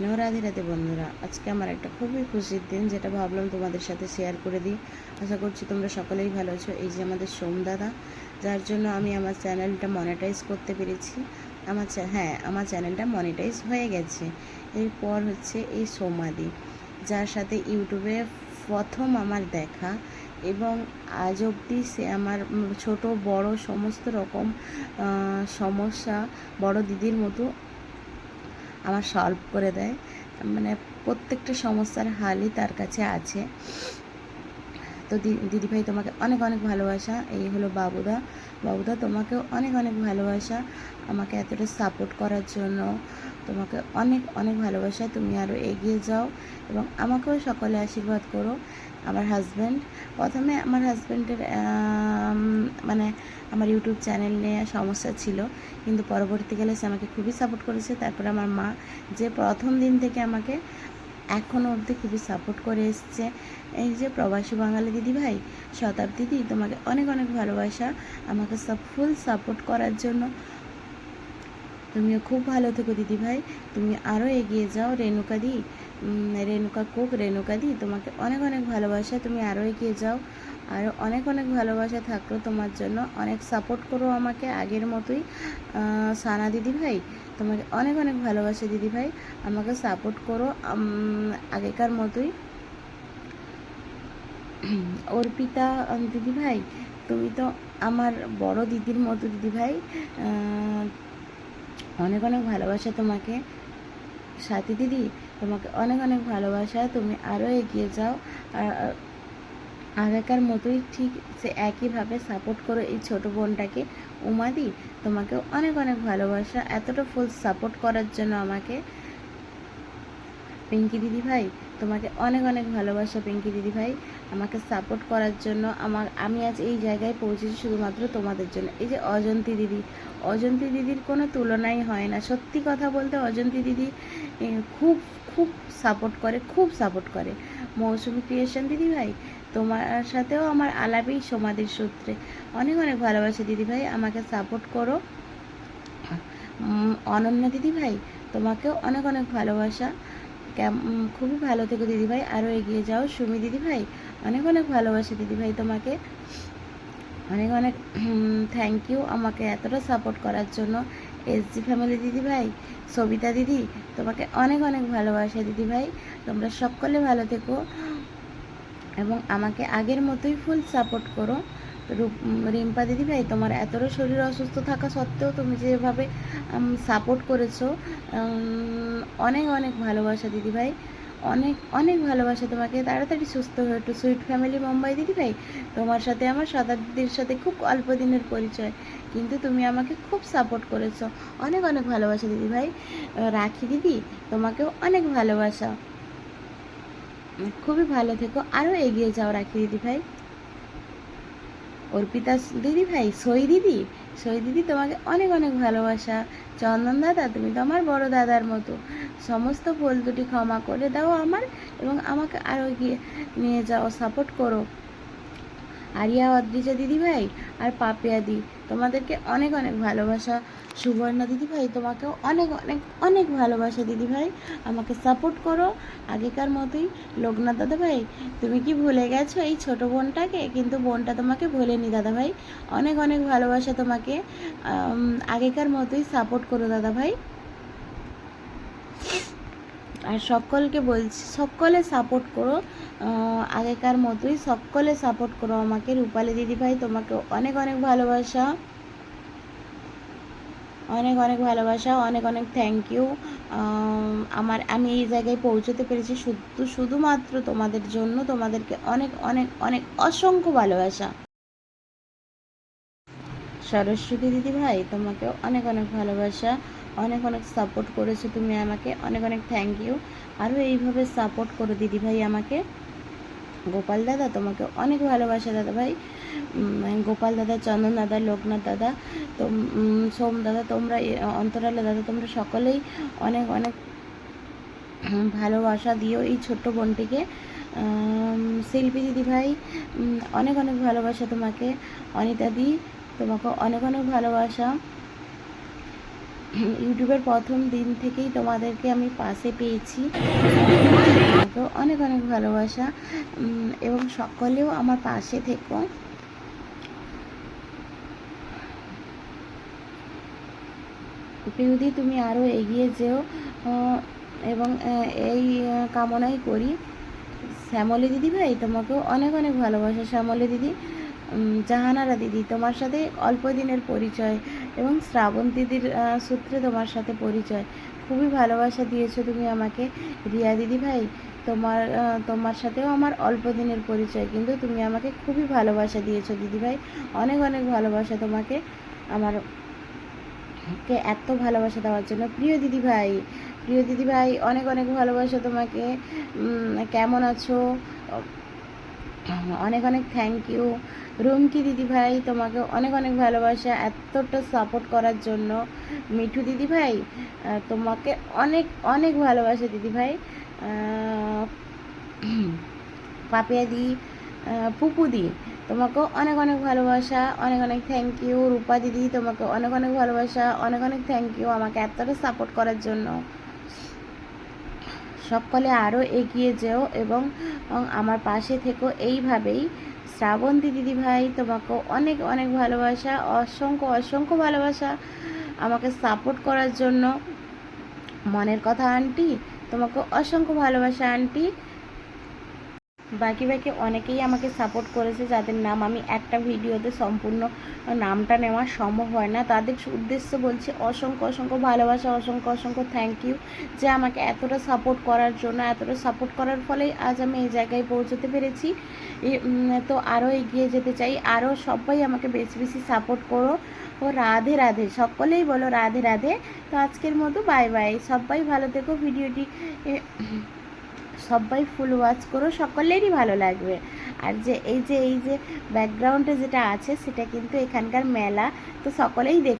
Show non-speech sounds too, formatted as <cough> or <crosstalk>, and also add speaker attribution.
Speaker 1: কৃষ্ণ রাধে রাধে বন্ধুরা, আজকে আমার একটা খুবই খুশির দিন, যেটা ভাবলাম তোমাদের সাথে শেয়ার করে দিই। আশা করছি তোমরা সকলেই ভালো আছো। এই যে আমাদের সোম দাদা, যার জন্য আমি আমার চ্যানেলটা মনিটাইজ করতে পেরেছি। আমার হ্যাঁ আমার চ্যানেলটা মনিটাইজ হয়ে গেছে। এরপর হচ্ছে এই সোমাদি, যার সাথে ইউটিউবে প্রথম আমার দেখা এবং আজ অবধি সে আমার ছোট, বড়, সমস্ত রকম সমস্যা, বড় দিদির মতো আমার সলভ করে দেয়। মানে প্রত্যেকটা সমস্যার হালই তার কাছে আছে। তো দিদিভাই তোমাকে অনেক অনেক ভালোবাসা। এই হলো বাবুদা। বাবুদা তোমাকেও অনেক অনেক ভালোবাসা। আমাকে এতটা সাপোর্ট করার জন্য। তোমাকে অনেক অনেক ভালোবাসা। তুমি আরও এগিয়ে যাও এবং আমাকেও সকলে আশীর্বাদ করো। আমার হাজব্যান্ড প্রথমে আমার হাজব্যান্ডের মানে আমার ইউটিউব চ্যানেল নিয়ে সমস্যা ছিল। কিন্তু পরবর্তীকালে সে আমাকে খুবই সাপোর্ট করেছে। তারপরে আমার মা যে প্রথম দিন থেকে আমাকে এখনও অবধি খুবই সাপোর্ট করে এসছে। এই যে প্রবাসী বাঙালি দিদি ভাই, শতাব্দী দিদি, তোমাকে অনেক অনেক ভালোবাসা। আমাকে সব ফুল সাপোর্ট করার জন্য। তুমিও খুব ভালো থেকো দিদি ভাই। তুমি আরও এগিয়ে যাও, রেণুকা দি। রেণুকা কুক, রেণুকা দি, তোমাকে অনেক অনেক ভালোবাসা। তুমি আরও এগিয়ে যাও। আরও অনেক অনেক ভালোবাসা থাকল তোমার জন্য। অনেক সাপোর্ট করো আমাকে আগের মতোই। সানা দিদি ভাই তোমাকে অনেক অনেক ভালোবাসা দিদি ভাই। আমাকে সাপোর্ট করো আগেকার মতোই। <clears throat> অর্পিতা আহ, দিদি ভাই তুমি তো আমার বড় দিদির মতো দিদি ভাই। অনেক অনেক ভালোবাসা তোমাকে। সাথী দিদি তোমাকে অনেক অনেক ভালোবাসা। তুমি আরও এগিয়ে যাও। আর আগেকার মতোই ঠিক সে একইভাবে সাপোর্ট করো এই ছোট বোনটাকে। উমাদি, তোমাকে অনেক অনেক ভালোবাসা। এতটা ফুল সাপোর্ট করার জন্য আমাকে। পিঙ্কি দিদি ভাই, তোমাকে অনেক অনেক ভালোবাসা পিঙ্কি দিদি ভাই। আমাকে সাপোর্ট করার জন্য আমার, আমি আজ এই জায়গায় পৌঁছেছি শুধুমাত্র তোমাদের জন্য। এই যে অজন্তি দিদি, অজন্তি দিদির কোনো তুলনাই হয় না। সত্যি কথা বলতে অজন্তি দিদি খুব খুব সাপোর্ট করে, খুব সাপোর্ট করে। মৌসুমি ক্রিয়েশন দিদি ভাই তোমার সাথেও আমার আলাপেই সমাধির সূত্রে। অনেক অনেক ভালোবাসা, দিদি ভাই, আমাকে সাপোর্ট করো। অনন্যা দিদি ভাই, তোমাকেও অনেক অনেক ভালোবাসা। খুবই ভালো থেকো দিদি ভাই আরও এগিয়ে যাও। সুমি দিদি ভাই, অনেক অনেক ভালোবাসা দিদি ভাই তোমাকে। অনেক অনেক থ্যাংক ইউ আমাকে এতটা সাপোর্ট করার জন্য। এসজি ফ্যামিলি দিদি ভাই, সবিতা দিদি, তোমাকে অনেক অনেক ভালোবাসা দিদি ভাই। তোমরা সকলে ভালো থেকো। এবং আমাকে আগের মতোই ফুল সাপোর্ট করো। রিম্পা দিদি ভাই, তোমার এতটা শরীর অসুস্থ থাকা সত্ত্বেও তুমি যেভাবে সাপোর্ট করেছ অনেক অনেক ভালোবাসা দিদি ভাই। অনেক অনেক ভালোবাসা তোমাকে। তাড়াতাড়ি সুস্থ হয়ে একটু। সুইট ফ্যামিলি মুম্বাই দিদি ভাই, তোমার সাথে আমার শতাব্দীর সাথে খুব অল্প দিনের পরিচয়, কিন্তু তুমি আমাকে খুব সাপোর্ট করেছ। অনেক অনেক ভালোবাসা দিদি ভাই। রাখি দিদি, তোমাকেও অনেক ভালোবাসা। খুবই ভালো থেকো। আরও এগিয়ে যাও রাখি দিদি ভাই। অর্পিতা দিদি ভাই, সই দিদি সই দিদি তোমাকে অনেক অনেক ভালোবাসা। চন্দন দাদা, তুমি তো আমার বড় দাদার মতো। সমস্ত ভুল দুটি ক্ষমা করে দাও আমার এবং আমাকে আরও এগিয়ে নিয়ে যাও সাপোর্ট করো। আরিয়া অদ্রিজা দিদিভাই আর পাপিয়া দি। তোমাদেরকে অনেক অনেক ভালোবাসা। সুবর্ণা দিদিভাই তোমাকেও অনেক অনেক অনেক ভালোবাসা দিদিভাই আমাকে সাপোর্ট করো। আগেকার মতোই লোকনাথ দাদাভাই তুমি কি ভুলে গেছো এই ছোট বোনটাকে? কিন্তু বোনটা তোমাকে ভুলেনি দাদাভাই অনেক অনেক ভালোবাসা তোমাকে। আগেকার মতোই সাপোর্ট করো দাদা ভাই। আর সকলকে বলছি, সকলে সাপোর্ট করো। আগেকার মতোই সকলে সাপোর্ট করো আমাকে। রূপালী দিদি ভাই, তোমাকে অনেক অনেক ভালোবাসা। অনেক অনেক ভালোবাসা, অনেক অনেক থ্যাংক ইউ আমার, আমি এই জায়গায় পৌঁছতে পেরেছি শুধু, শুধুমাত্র তোমাদের জন্য। তোমাদেরকে অনেক অনেক অনেক অসংখ্য ভালোবাসা। সরস্বতী দিদি ভাই তোমাকেও অনেক অনেক ভালোবাসা, অনেক অনেক সাপোর্ট করেছ তুমি আমাকে, অনেক অনেক থ্যাংক ইউ আরও এইভাবে সাপোর্ট করো দিদি ভাই আমাকে। গোপাল দাদা, তোমাকে অনেক ভালোবাসা দাদা ভাই। গোপাল দাদা, চন্দন দাদা, লোকনাথ দাদা তো সোম দাদা, তোমরা অন্তরালে দাদা, তোমরা সকলেই অনেক অনেক ভালোবাসা দিও এই ছোট্ট বোনটিকে। শিল্পী দিদি ভাই অনেক অনেক ভালোবাসা তোমাকে। অনিতা দি তোমাকে অনেক অনেক ভালোবাসা। ইউটিউবের প্রথম দিন থেকেই তোমাদেরকে আমি পাশে পেয়েছি। তো অনেক অনেক ভালোবাসা। এবং সকলেও আমার পাশে থেকো। পিউদি তুমি আরও এগিয়ে যেও। এবং এই কামনাই করি। শ্যামলী দিদি ভাই তোমাকেও অনেক অনেক ভালোবাসা, শ্যামলী দিদি। জাহানারা দিদি, তোমার সাথে অল্প দিনের পরিচয় এবং শ্রাবণ দিদির সূত্রে তোমার সাথে পরিচয়। খুবই ভালোবাসা দিয়েছ তুমি আমাকে। রিয়া দিদি ভাই, তোমার তোমার সাথেও আমার অল্প দিনের পরিচয়, কিন্তু তুমি আমাকে খুবই ভালোবাসা দিয়েছ দিদি ভাই। অনেক অনেক ভালোবাসা তোমাকে। আমার কে এত ভালোবাসা দেওয়ার জন্য। প্রিয় দিদি ভাই, প্রিয় দিদি ভাই, অনেক অনেক ভালোবাসা তোমাকে। কেমন আছো? অনেক অনেক থ্যাংক ইউ রুমকি দিদি ভাই তোমাকে অনেক অনেক ভালোবাসা এতটা সাপোর্ট করার জন্য। মিঠু দিদি ভাই তোমাকে অনেক অনেক ভালোবাসা দিদি ভাই। আহ, পাপিয়া দি আহ, পুপু দি তোমাকেও অনেক অনেক ভালোবাসা অনেক অনেক থ্যাংক ইউ রূপা দিদি তোমাকে অনেক অনেক ভালোবাসা অনেক অনেক থ্যাংক ইউ আমাকে এতটা সাপোর্ট করার জন্য। সকলে আরও এগিয়ে যেও এবং আমার পাশে থেকো। এইভাবেই শ্রাবন্তী দিদি ভাই তোমাকেও অনেক অনেক ভালোবাসা, অসংখ্য অসংখ্য ভালোবাসা আমাকে সাপোর্ট করার জন্য। মনের কথা আন্টি, তোমাকে অসংখ্য ভালোবাসা আন্টি। বাকি বাকি অনেকেই আমাকে সাপোর্ট করেছে, যাদের নাম আমি একটা ভিডিওতে সম্পূর্ণ নামটা নেওয়া সম্ভব হয় না। তাদের উদ্দেশ্য বলছি অসংখ্য অসংখ্য ভালোবাসা, অসংখ্য অসংখ্য থ্যাংক ইউ যে আমাকে এতটা সাপোর্ট করার জন্য, এতটা সাপোর্ট করার ফলেই আজ আমি এই জায়গায় পৌঁছতে পেরেছি। তো আরও এগিয়ে যেতে চাই আরও সবাই আমাকে বেশি বেশি সাপোর্ট করো। ও রাধে রাধে, সকলেই বলো রাধে রাধে। তো আজকের মতো বাই বাই সবাই ভালো থেকো, ভিডিওটি সবাই ফুল ওয়াচ করো, সকলেরই ভালো লাগবে। আর যে এই যে এই যে ব্যাকগ্রাউন্ডে যেটা আছে, সেটা কিন্তু এখানকার মেলা, তো সকলেই দেখ